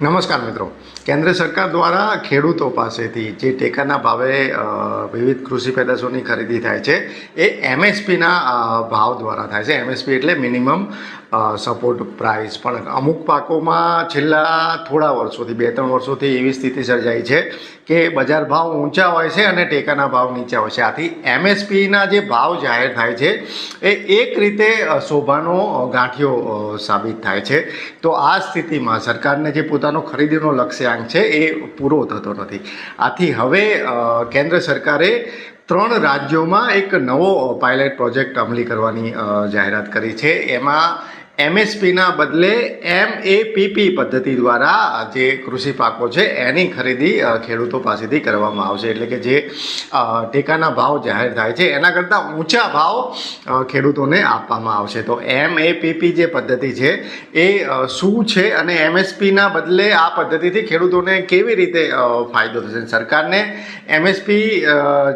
નમસ્કાર મિત્રો. કેન્દ્ર સરકાર દ્વારા ખેડૂતો પાસેથી જે ટેકાના ભાવે વિવિધ કૃષિ પેદાશોની ખરીદી થાય છે, એ એમએસપીના ભાવ દ્વારા થાય છે. એમએસપી એટલે મિનિમમ સપોર્ટ પ્રાઇસ. પણ અમુક પાકોમાં છેલ્લા થોડા વર્ષોથી બે ત્રણ વર્ષોથી એવી સ્થિતિ સર્જાઈ છે કે બજાર ભાવ ઊંચા હોય છે અને ટેકાના ભાવ નીચા હોય છે. આથી એમએસપીના જે ભાવ જાહેર થાય છે, એ એક રીતે શોભાનો ગાંઠિયો સાબિત થાય છે. તો આ સ્થિતિમાં સરકારને જે પોતાનો ખરીદીનો લક્ષ્યાંક છે, એ પૂરો થતો નથી. આથી હવે કેન્દ્ર સરકારે ત્રણ રાજ્યોમાં એક નવો પાયલટ પ્રોજેક્ટ અમલી કરવાની જાહેરાત કરી છે. એમાં એમએસપીના બદલે એમ એ પીપી પદ્ધતિ દ્વારા જે કૃષિ પાકો છે, એની ખરીદી ખેડૂતો પાસેથી કરવામાં આવશે. એટલે કે જે ટેકાના ભાવ જાહેર થાય છે, એના કરતાં ઊંચા ભાવ ખેડૂતોને આપવામાં આવશે. તો એમ એ પીપી જે પદ્ધતિ છે, એ શું છે અને એમએસપીના બદલે આ પદ્ધતિથી ખેડૂતોને કેવી રીતે ફાયદો થશે? સરકારને એમએસપી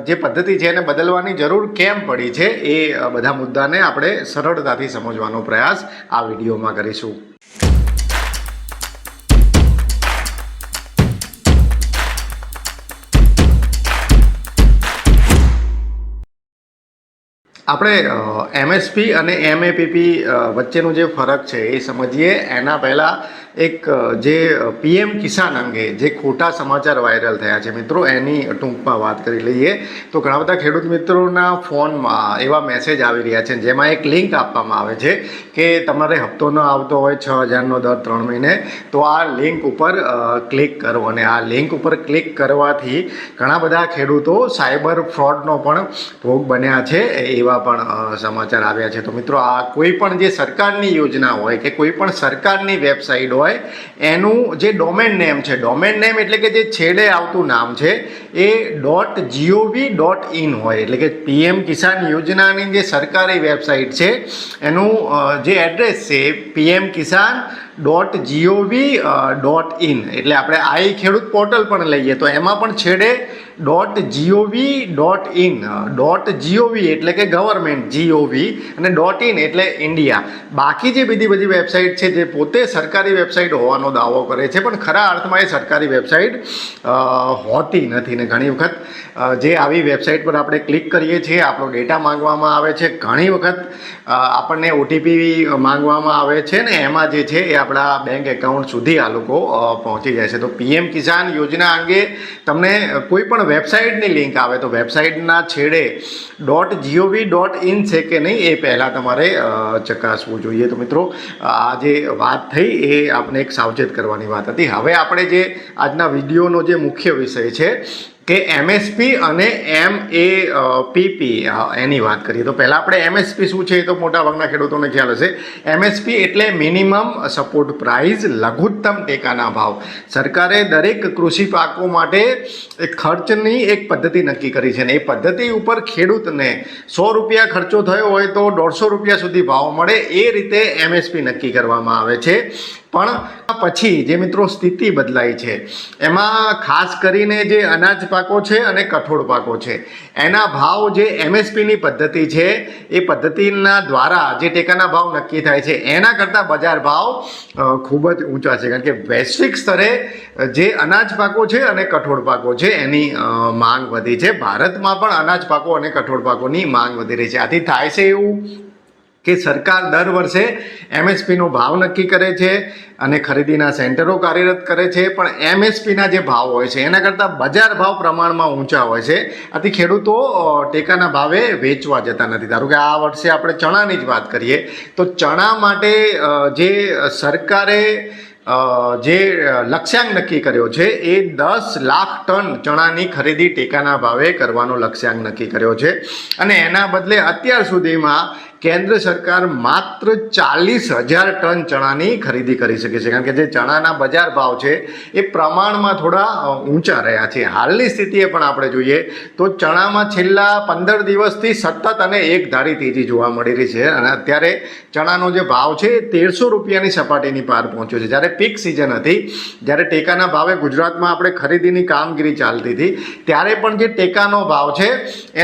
જે પદ્ધતિ છે એને બદલવાની જરૂર કેમ પડી છે, એ બધા મુદ્દાને આપણે સરળતાથી સમજવાનો પ્રયાસ આ વિડીયોમાં કરીશું. આપણે એમએસપી અને એમએપીપી વચ્ચેનો જે ફરક છે એ સમજીએ. એના પહેલાં એક જે પીએમ કિસાન અંગે જે ખોટા સમાચાર વાયરલ થયા છે, મિત્રો, એની ટૂંકમાં વાત કરી લઈએ. તો ઘણા બધા ખેડૂત મિત્રોના ફોનમાં એવા મેસેજ આવી રહ્યા છે, જેમાં એક લિંક આપવામાં આવે છે કે તમારે હપ્તો ન આવતો હોય છ હજારનો દર ત્રણ મહિને, તો આ લિંક ઉપર ક્લિક કરો. અને આ લિંક ઉપર ક્લિક કરવાથી ઘણા બધા ખેડૂતો સાયબર ફ્રોડનો પણ ભોગ બન્યા છે એવા પણ સમાચાર આવ્યા છે. તો મિત્રો, આ કોઈ પણ જે સરકારની યોજના હોય કે કોઈ પણ સરકારની વેબસાઇટ હોય એનું જે ડોમેન નેમ છે ડોમેન નેમ એટલે કે જે છેડે આવતું નામ છે, એ. ડોટ જીઓવી ડોટ ઇન હોય. એટલે કે પીએમ કિસાન યોજનાની જે સરકારી વેબસાઇટ છે, એનું જે એડ્રેસ છે PM Kisan dot GOV dot in એટલે આપણે આઈ ખેડૂત પોર્ટલ પણ લઈએ. તો એમાં પણ છેડે dot GOV dot in dot GOV એટલે કે ગવર્મેન્ટ જીઓવી અને ડોટ ઇન એટલે ઇન્ડિયા બાકી જે બીજી બધી વેબસાઇટ છે જે પોતે સરકારી વેબસાઇટ હોવાનો દાવો કરે છે, પણ ખરા અર્થમાં એ સરકારી વેબસાઇટ હોતી નથી. ને ઘણી વખત જે આવી વેબસાઇટ પર આપણે ક્લિક કરીએ છીએ, આપણો ડેટા માંગવામાં આવે છે, ઘણી વખત આપણને ઓટીપી માંગવામાં આવે છે ને એમાં જે છે એ આપણા બેંક એકાઉન્ટ સુધી આ લોકો પહોંચી જાય છે. તો પીએમ કિસાન યોજના અંગે તમને કોઈ પણ વેબસાઇટની લિંક આવે તો વેબસાઇટના છેડે ડોટ જીઓવી ડોટ ઇન છે કે નહીં એ પહેલાં તમારે ચકાસવું જોઈએ. તો મિત્રો, આ જે વાત થઈ એ આપણે એક સાવચેત કરવાની વાત હતી. હવે આપણે જે આજના વિડીયોનો જે મુખ્ય વિષય છે કે એમએસપી અને એમ એ પીપી એની વાત કરીએ. તો પહેલાં આપણે એમએસપી શું છે એ તો મોટાભાગના ખેડૂતોને ખ્યાલ હશે. એમએસપી એટલે મિનિમમ સપોર્ટ પ્રાઇસ લઘુત્તમ ટેકાના ભાવ. સરકારે દરેક કૃષિ પાકો માટે ખર્ચની એક પદ્ધતિ નક્કી કરી છે અને એ પદ્ધતિ ઉપર ખેડૂતને સો રૂપિયા ખર્ચો થયો હોય તો દોઢસો રૂપિયા સુધી ભાવ મળે એ રીતે એમએસપી નક્કી કરવામાં આવે છે. પણ પછી જે મિત્રો સ્થિતિ બદલાઈ છે, એમાં ખાસ કરીને જે અનાજ પાકો છે અને કઠોળ પાકો છે. એના ભાવ જે એમએસપીની પદ્ધતિ છે, એ પદ્ધતિના દ્વારા જે ટેકાના ભાવ નક્કી થાય છે, એના કરતાં બજાર ભાવ ખૂબ જ ઊંચા છે. કારણ કે વૈશ્વિક સ્તરે જે અનાજ પાકો છે અને કઠોળ પાકો છે, એની માંગ વધી છે. ભારતમાં પણ અનાજ પાકો અને કઠોળ પાકોની માંગ વધી રહી છે. આથી થાય છે એવું કે સરકાર દર વર્ષે એમએસપીનો ભાવ નક્કી કરે છે અને ખરીદીના સેન્ટરો કાર્યરત કરે છે. પણ એમએસપીના જે ભાવ હોય છે, એના કરતાં બજાર ભાવ પ્રમાણમાં ઊંચા હોય છે. આથી ખેડૂતો ટેકાના ભાવે વેચવા જતા નથી. ધારો કે આ વર્ષે આપણે ચણાની જ વાત કરીએ, તો ચણા માટે જે સરકારે જે લક્ષ્યાંક નક્કી કર્યો છે, એ દસ લાખ ટન ચણાની ખરીદી ટેકાના ભાવે કરવાનો લક્ષ્યાંક નક્કી કર્યો છે. અને એના બદલે અત્યાર સુધીમાં કેન્દ્ર સરકાર માત્ર ચાલીસ હજાર ટન ચણાની ખરીદી કરી શકે છે. કારણ કે જે ચણાના બજાર ભાવ છે એ પ્રમાણમાં થોડા ઊંચા રહ્યા છે. હાલની સ્થિતિએ પણ આપણે જોઈએ તો ચણામાં છેલ્લા પંદર દિવસથી સતત અને એક ધારી તેજી જોવા મળી રહી છે. અને અત્યારે ચણાનો જે ભાવ છે એ તેરસો રૂપિયાની સપાટીની પાર પહોંચ્યો છે. જ્યારે પીક સિઝન હતી, જ્યારે ટેકાના ભાવે ગુજરાતમાં આપણે ખરીદીની કામગીરી ચાલતી હતી, ત્યારે પણ જે ટેકાનો ભાવ છે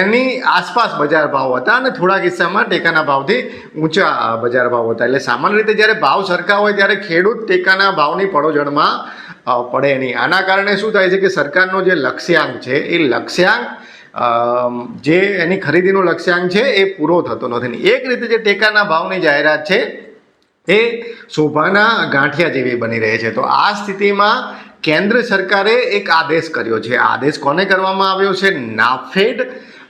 એની આસપાસ બજાર ભાવ હતા અને થોડા કિસ્સામાં ટેકાના ભાવથી ઊંચા બજાર ભાવ હતા. એટલે સામાન્ય રીતે જ્યારે ભાવ સરખા હોય ત્યારે ખેડૂત ટેકાના ભાવની પડોજણમાં પડે નહીં. આના કારણે શું થાય છે કે સરકારનો જે લક્ષ્યાંક છે, એ લક્ષ્યાંક જે એની ખરીદીનો લક્ષ્યાંક છે, એ પૂરો થતો નથી. એક રીતે જે ટેકાના ભાવની જાહેરાત છે, એ શોભાના ગાંઠિયા જેવી બની રહે છે. તો આ સ્થિતિમાં કેન્દ્ર સરકારે એક આદેશ કર્યો છે. આદેશ કોને કરવામાં આવ્યો છે? નાફેડ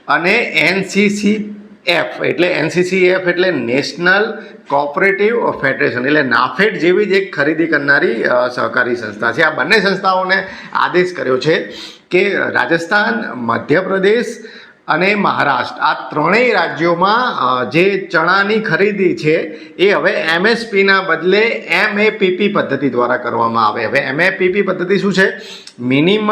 અને એનસીસી એફ એટલે એનસીસી એફ એટલે નેશનલ કોઓપરેટિવ ફેડરેશન એટલે નાફેડ જેવી જ એક ખરીદી કરનારી સહકારી સંસ્થા છે. આ બંને સંસ્થાઓને આદેશ કર્યો છે કે રાજસ્થાન, મધ્યપ્રદેશ અને મહારાષ્ટ્ર, આ ત્રણેય રાજ્યોમાં જે ચણાની ખરીદી છે, એ હવે એમએસપીના બદલે એમએપીપી પદ્ધતિ દ્વારા કરવામાં આવે. હવે એમએપીપી પદ્ધતિ શું છે? મિનિમમ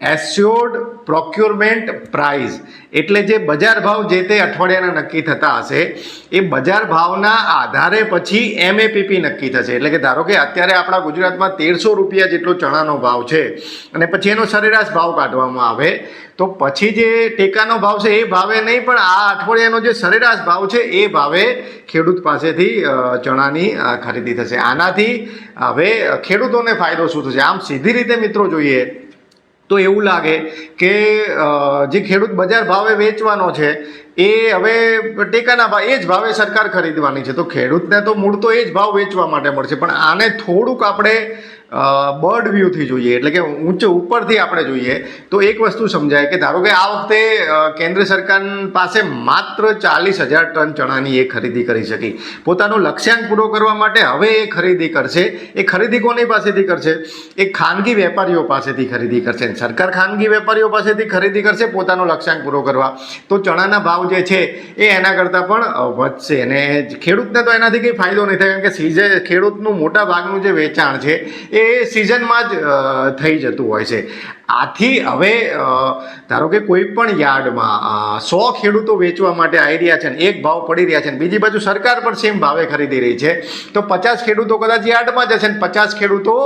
એસ્યોર્ડ પ્રોક્યુરમેન્ટ પ્રાઇસ એટલે જે બજાર ભાવ જે તે અઠવાડિયાના નક્કી થતા હશે, એ બજાર ભાવના આધારે પછી એમએપીપી નક્કી થશે. એટલે કે ધારો કે અત્યારે આપણા ગુજરાતમાં તેરસો રૂપિયા જેટલો ચણાનો ભાવ છે, અને પછી એનો સરેરાશ ભાવ કાઢવામાં આવે, તો પછી જે ટેકાનો ભાવ છે, એ ભાવે નહીં, પણ આ અઠવાડિયાનો જે સરેરાશ ભાવ છે, એ ભાવે ખેડૂત પાસેથી ચણાની ખરીદી થશે. આનાથી હવે ખેડૂતોને ફાયદો શું થશે? આમ સીધી રીતે મિત્રો જોઈએ તો એવું લાગે કે જે ખેડૂત બજાર ભાવે વેચવાનો છે, એ હવે ટેકાના ભાવ એ જ ભાવે સરકાર ખરીદવાની છે. તો ખેડૂતને તો મૂળ તો એ જ ભાવ વેચવા માટે મળશે. પણ આને થોડુંક આપણે બર્ડ વ્યૂથી જોઈએ, એટલે કે ઊંચે ઉપરથી આપણે જોઈએ, તો એક વસ્તુ સમજાય કે ધારો કે આ વખતે કેન્દ્ર સરકાર પાસે માત્ર ચાલીસ હજાર ટન ચણાની એ ખરીદી કરી શકી. પોતાનો લક્ષ્યાંક પૂરો કરવા માટે હવે એ ખરીદી કરશે. એ ખરીદી કોની પાસેથી કરશે? એ ખાનગી વેપારીઓ પાસેથી ખરીદી કરશે. સરકાર ખાનગી વેપારીઓ પાસેથી ખરીદી કરશે, પોતાનો લક્ષ્યાંક પૂરો કરવા. તો ચણાના ભાવ જે છે, એ એના કરતાં પણ વધશે. અને ખેડૂતને તો એનાથી કંઈ ફાયદો નહીં થાય, કારણ કે સીઝે ખેડૂતનું મોટા ભાગનું જે વેચાણ છે, એ સિઝનમાં જ થઈ જતું હોય છે. આથી હવે ધારો કે કોઈ પણ યાર્ડમાં સો ખેડૂતો વેચવા માટે આવી રહ્યા છે ને એક ભાવ પડી રહ્યા છે ને બીજી બાજુ સરકાર પણ સેમ ભાવે ખરીદી રહી છે, તો પચાસ ખેડૂતો કદાચ યાર્ડમાં જશે ને પચાસ ખેડૂતો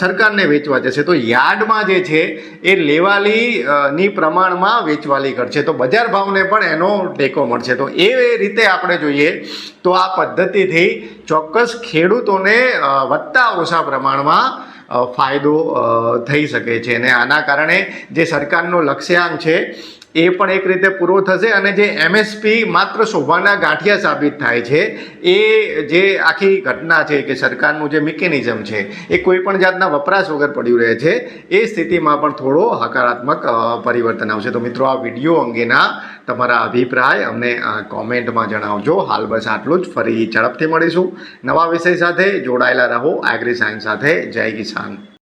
સરકારને વેચવા જશે. તો યાર્ડમાં જે છે, એ લેવાલી ની પ્રમાણમાં વેચવાલી કરશે તો બજાર ભાવને પણ એનો ટેકો મળશે. તો એ રીતે આપણે જોઈએ, તો આ પદ્ધતિથી ચોક્કસ ખેડૂતોને વધતા ઓછા પ્રમાણમાં ફાયદો થઈ શકે છે. અને આના કારણે જે સરકારનો લક્ષ્યાંક છે એ પણ એક રીતે પૂરો થશે અને જે એમએસપી માત્ર શોભાના ગાંઠિયા સાબિત થાય છે, એ જે આખી ઘટના છે કે સરકારનું જે મિકેનિઝમ છે, એ કોઈ પણ જાતના વપરાશ વગર પડ્યું રહે છે, એ સ્થિતિમાં પણ થોડો હકારાત્મક પરિવર્તન આવશે. તો મિત્રો, આ વીડિયો અંગેના તમારા અભિપ્રાય અમને કોમેન્ટમાં જણાવજો. હાલ બસ આટલું જ. ફરી ઝડપથી મળીશું. નવા વિષય સાથે જોડાયેલા રહો. એગ્રી સાયન્સ સાથે. જય કિસાન.